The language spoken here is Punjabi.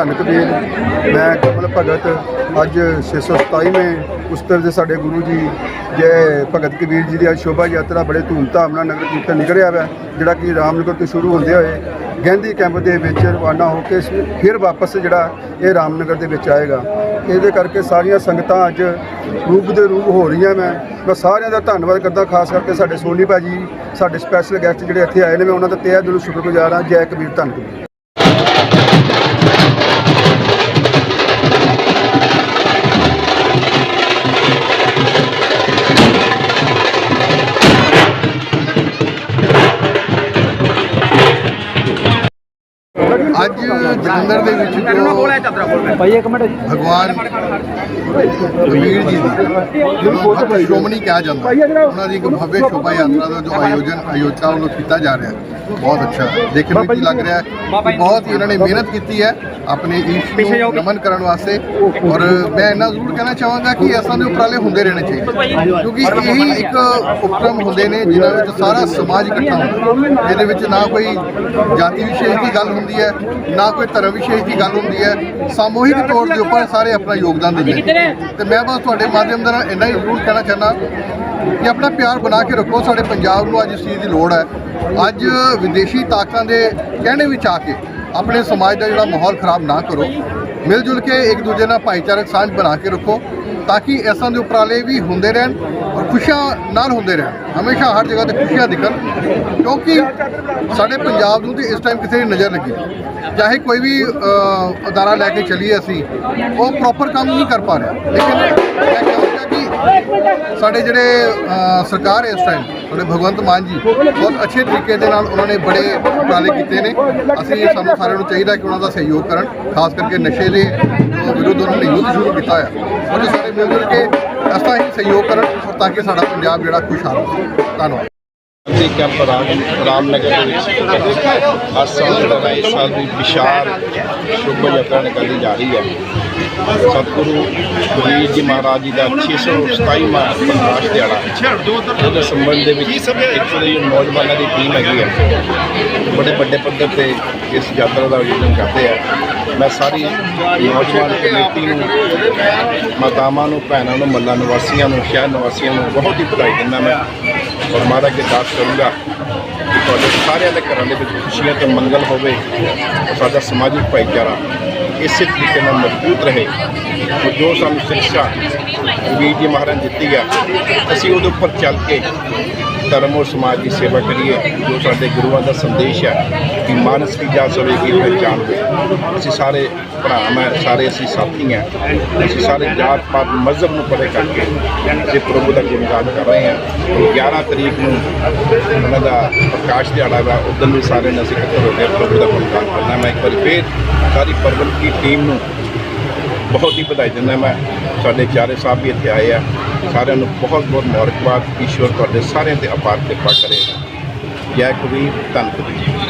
ਧੰਨ ਕਬੀਰ ਮੈਂ ਕਮਲ ਭਗਤ ਅੱਜ 627ਵੇਂ ਉਸਤਰ ਦੇ ਸਾਡੇ ਗੁਰੂ ਜੀ, ਜੈ ਭਗਤ ਕਬੀਰ ਜੀ ਦੀ ਅੱਜ ਸ਼ੋਭਾ ਯਾਤਰਾ ਬੜੇ ਧੂਮਧਾਮ ਨਾਲ ਨਗਰ ਕੀਰਤਨ ਨਿਕਲਿਆ ਵਾ, ਜਿਹੜਾ ਕਿ ਰਾਮਨਗਰ ਤੋਂ ਸ਼ੁਰੂ ਹੁੰਦੇ ਹੋਏ ਗਾਂਧੀ ਕੈਂਪ ਦੇ ਵਿੱਚ ਰਵਾਨਾ ਹੋ ਕੇ ਫਿਰ ਵਾਪਸ ਜਿਹੜਾ ਇਹ ਰਾਮਨਗਰ ਦੇ ਵਿੱਚ ਆਏਗਾ। ਇਹਦੇ ਕਰਕੇ ਸਾਰੀਆਂ ਸੰਗਤਾਂ ਅੱਜ ਰੂਪ ਦੇ ਰੂਪ ਹੋ ਰਹੀਆਂ ਮੈਂ ਮੈਂ ਸਾਰਿਆਂ ਦਾ ਧੰਨਵਾਦ ਕਰਦਾ, ਖਾਸ ਕਰਕੇ ਸਾਡੇ ਸੋਨੀ ਭਾਜੀ, ਸਾਡੇ ਸਪੈਸ਼ਲ ਗੈਸਟ ਜਿਹੜੇ ਇੱਥੇ ਆਏ ਨੇ, ਮੈਂ ਉਹਨਾਂ ਦਾ ਤਹਿ ਦਿਲੋਂ ਸ਼ੁਕਰਗੁਜ਼ਾਰ ਹਾਂ। ਜੈ ਕਬੀਰ, ਧੰਨ ਅੱਜ ਜਲੰਧਰ ਦੇ ਵਿੱਚ ਜੋ ਭਾਈ ਇੱਕ ਮਿੰਟ। ਭਗਵਾਨ ਕਬੀਰ ਜੀ ਦੀ ਸ਼੍ਰੋਮਣੀ ਕਿਹਾ ਜਾਂਦਾ ਉਹਨਾਂ ਦੀ ਇੱਕ ਭव्य ਸ਼ੋਭਾ ਯਾਤਰਾ ਦਾ ਜੋ ਆਯੋਜਨ ਆਯੋਜਕਾਂ ਵੱਲੋਂ ਕੀਤਾ ਜਾ ਰਿਹਾ ਹੈ। ਬਹੁਤ ਅੱਛਾ। ਦੇਖਣ ਵਿੱਚ ਲੱਗ ਰਿਹਾ ਹੈ ਬਹੁਤ ਹੀ ਇਹਨਾਂ ਨੇ ਮਿਹਨਤ ਕੀਤੀ ਹੈ ਆਪਣੇ ਈਸ਼ ਨੂੰ ਨਮਨ ਕਰਨ ਵਾਸਤੇ। ਔਰ ਮੈਂ ਇਹਨਾਂ ਜ਼ਰੂਰ ਕਹਿਣਾ ਚਾਹਾਂਗਾ ਕਿ ਐਸਾਂ ਦੇ ਉਪਰਾਲੇ ਹੁੰਦੇ ਰਹਿਣੇ ਚਾਹੀਦੇ ਕਿਉਂਕਿ ਇਹੀ ਇੱਕ ਉਪਕਰਮ ਹੁੰਦੇ ਨੇ ਜਿਨ੍ਹਾਂ ਵਿੱਚ ਸਾਰਾ ਸਮਾਜ ਇਕੱਠਾ ਹੁੰਦਾ। ਹੈ। ਇਹਦੇ ਵਿੱਚ ਨਾ ਕੋਈ ਜਾਤੀ ਵਿਸ਼ੇਸ਼ ਦੀ ਗੱਲ ਹੁੰਦੀ ਹੈ ਨਾ ਕੋਈ ਧਰਮ ਵਿਸ਼ੇਸ਼ ਦੀ ਗੱਲ ਹੁੰਦੀ ਹੈ। ਸਮੂਹਿਕ ਤੌਰ ਦੇ ਉੱਪਰ ਸਾਰੇ ਆਪਣਾ ਯੋਗਦਾਨ ਦਿੰਦੇ ਨੇ। ਤੇ ਮੈਂ ਬਸ ਤੁਹਾਡੇ ਮਾਧਿਅਮ ਦੇ ਨਾਲ ਇੰਨਾ ਹੀ ਜ਼ਰੂਰ ਕਹਿਣਾ ਚਾਹੁੰਦਾ ਕਿ ਆਪਣਾ ਪਿਆਰ ਬਣਾ ਕੇ ਰੱਖੋ। ਸਾਡੇ ਪੰਜਾਬ ਨੂੰ ਅੱਜ ਇਸ ਚੀਜ਼ ਦੀ ਲੋੜ ਹੈ। ਅੱਜ ਵਿਦੇਸ਼ੀ ਤਾਕਤਾਂ ਦੇ ਕਹਿਣੇ ਵਿੱਚ ਆ ਕੇ ਆਪਣੇ ਸਮਾਜ ਦਾ ਜਿਹੜਾ ਮਾਹੌਲ ਖਰਾਬ ਨਾ ਕਰੋ। ਮਿਲ ਜੁਲ ਕੇ ਇੱਕ ਦੂਜੇ ਨਾਲ ਭਾਈਚਾਰਕ ਸਾਂਝ ਬਣਾ ਕੇ ਰੱਖੋ ਤਾਂ ਕਿ ਐਸਾਂ ਦੇ ਉਪਰਾਲੇ ਵੀ ਹੁੰਦੇ ਰਹਿਣ। ਖੁਸ਼ੀਆਂ ਨਾਲ ਹੁੰਦੇ ਰਹਿਣ ਹਮੇਸ਼ਾ ਹਰ ਜਗ੍ਹਾ ਤੇ ਖੁਸ਼ੀਆਂ ਦਿਖਣ ਕਿਉਂਕਿ ਸਾਡੇ ਪੰਜਾਬ ਨੂੰ ਤੇ ਇਸ ਟਾਈਮ ਕਿਸੇ ਦੀ ਨਜ਼ਰ ਲੱਗੀ ਚਾਹੇ ਕੋਈ ਵੀ ਅਦਾਰਾ ਲੈ ਕੇ ਚੱਲੀਏ ਅਸੀਂ, ਉਹ ਪ੍ਰੋਪਰ ਕੰਮ ਨਹੀਂ ਕਰ ਪਾ ਰਿਹਾ। ਲੇਕਿਨ ਮੈਂ ਕਹਾਂਗਾ ਕਿ ਸਾਡੇ ਜਿਹੜੇ ਸਰਕਾਰ ਹੈ ਇਸ ਟਾਈਮ ਸਾਡੇ ਭਗਵੰਤ ਮਾਨ ਜੀ, ਬਹੁਤ ਅੱਛੇ ਤਰੀਕੇ ਦੇ ਨਾਲ ਉਹਨਾਂ ਨੇ ਬੜੇ ਉਪਰਾਲੇ ਕੀਤੇ ਨੇ। ਅਸੀਂ ਸਾਨੂੰ ਸਾਰਿਆਂ ਨੂੰ ਚਾਹੀਦਾ ਕਿ ਉਹਨਾਂ ਦਾ ਸਹਿਯੋਗ ਕਰਨ, ਖਾਸ ਕਰਕੇ ਨਸ਼ੇ ਦੇ ਵਿਰੁੱਧ ਉਹਨਾਂ ਨੇ ਯੁੱਧ ਸ਼ੁਰੂ ਕੀਤਾ ਹੈ ਉਹ ਸਾਰੇ ਮਿਲ ਜੁਲ ਇਸ ਤਰ੍ਹਾਂ ਹੀ ਸਹਿਯੋਗ ਕਰਨ ਤਾਂ ਕਿ ਸਾਡਾ ਪੰਜਾਬ ਜਿਹੜਾ ਖੁਸ਼ਹਾਲ ਹੋਵੇ ਧੰਨਵਾਦ। ਗਾਂਧੀ ਕੈਂਪ ਰਾਮ ਰਾਮਨਗਰ ਦੇ ਵਿੱਚ ਹਰ ਸਾਲ ਜਿਹੜਾ ਇਸ ਸਾਲ ਦੀ ਵਿਸ਼ਾਲ ਸ਼ੁਭ ਯਾਤਰਾ ਨਿਕਾਲੀ ਜਾ ਰਹੀ ਹੈ। ਸਤਿਗੁਰੂ ਕਬੀਰ ਜੀ ਮਹਾਰਾਜ ਜੀ ਦਾ 627ਵਾਂ ਪ੍ਰਕਾਸ਼ ਦਿਹਾੜਾ ਉਹਦੇ ਸੰਬੰਧ ਦੇ ਵਿੱਚ ਇੱਕ ਦੀ ਨੌਜਵਾਨਾਂ ਦੀ ਟੀਮ ਹੈਗੀ ਹੈ। ਬੜੇ ਵੱਡੇ ਪੱਧਰ ਤੇ ਇਸ ਯਾਤਰਾ ਦਾ ਆਯੋਜਨ ਕਰਦੇ ਆ। ਮੈਂ ਸਾਰੀ ਨੌਜਵਾਨ ਕਮੇਟੀ ਨੂੰ, ਮਾਤਾਵਾਂ ਨੂੰ, ਭੈਣਾਂ ਨੂੰ, ਮੱਲਾ ਨਿਵਾਸੀਆਂ ਨੂੰ, ਸ਼ਹਿਰ ਨਿਵਾਸੀਆਂ ਨੂੰ ਬਹੁਤ ਹੀ ਵਧਾਈ ਦਿੰਦਾ ਮੈਂ। ਔਰ ਮਹਾਰਾਜ ਕੇ ਦਾਸ ਕਰੂੰਗਾ ਕਿ ਤੁਹਾਡੇ ਸਾਰਿਆਂ ਦੇ ਘਰਾਂ ਦੇ ਵਿੱਚ ਖੁਸ਼ੀਆਂ ਤੇ ਮੰਗਲ ਹੋਵੇ ਸਾਡਾ ਸਮਾਜਿਕ ਭਾਈਚਾਰਾ ਇਸੇ ਤਰੀਕੇ ਨਾਲ ਮਜ਼ਬੂਤ ਰਹੇ ਜੋ ਸਾਨੂੰ ਸਿੱਖਿਆ ਵੀਰ ਜੀ ਮਹਾਰਾਜ ਨੇ ਦਿੱਤੀ ਆ, ਅਸੀਂ ਉਹਦੇ ਉੱਪਰ ਚੱਲ ਕੇ ਧਰਮ ਔਰ ਸਮਾਜ ਦੀ ਸੇਵਾ ਕਰੀਏ, ਜੋ ਸਾਡੇ ਗੁਰੂਆਂ ਦਾ ਸੰਦੇਸ਼ ਹੈ ਕਿ ਮਾਨਸ ਕੀ ਜਾਤ ਸਵੇ ਕੀ ਪਹਿਚਾਨ ਹੋ ਅਸੀਂ ਸਾਰੇ ਭਰਾ, ਮੈਂ, ਸਾਰੇ ਅਸੀਂ ਸਾਥੀ ਹਾਂ। ਅਸੀਂ ਸਾਰੇ ਜਾਤ ਪਾਤ, ਮਜ਼ਹਬ ਨੂੰ ਪਰੇ ਕਰਕੇ ਅਸੀਂ ਪ੍ਰਭੂ ਦਾ ਗੁਣਗਾਨ ਕਰ ਰਹੇ ਹਾਂ 11 ਤਰੀਕ ਨੂੰ ਉਹਨਾਂ ਦਾ ਪ੍ਰਕਾਸ਼ ਦਿਹਾੜਾ ਵਾ ਉਦੋਂ ਵੀ ਸਾਰੇ ਨੇ ਅਸੀਂ ਇਕੱਠੇ ਹੋ ਕੇ ਪ੍ਰਭੂ ਦਾ ਗੁਣਗਾਨ ਕਰਨਾ। ਮੈਂ ਇੱਕ ਵਾਰੀ ਫੇਰ ਸਾਰੀ ਪਰਵਲ ਦੀ ਟੀਮ ਨੂੰ ਬਹੁਤ ਹੀ ਵਧਾਈ ਦਿੰਦਾ। ਮੈਂ, ਸਾਡੇ ਚਾਰੇ ਸਾਹਿਬ ਵੀ ਇੱਥੇ ਆਏ ਆ। ਸਾਰਿਆਂ ਨੂੰ ਬਹੁਤ ਬਹੁਤ ਮੁਬਾਰਕਬਾਦ, ਈਸ਼ਵਰ ਤੁਹਾਡੇ ਸਾਰਿਆਂ ਤੇ ਅਪਾਰ ਕਿਰਪਾ ਕਰੇ ਜੈ ਕਬੀਰ, ਧੰਨ ਕਬੀਰ।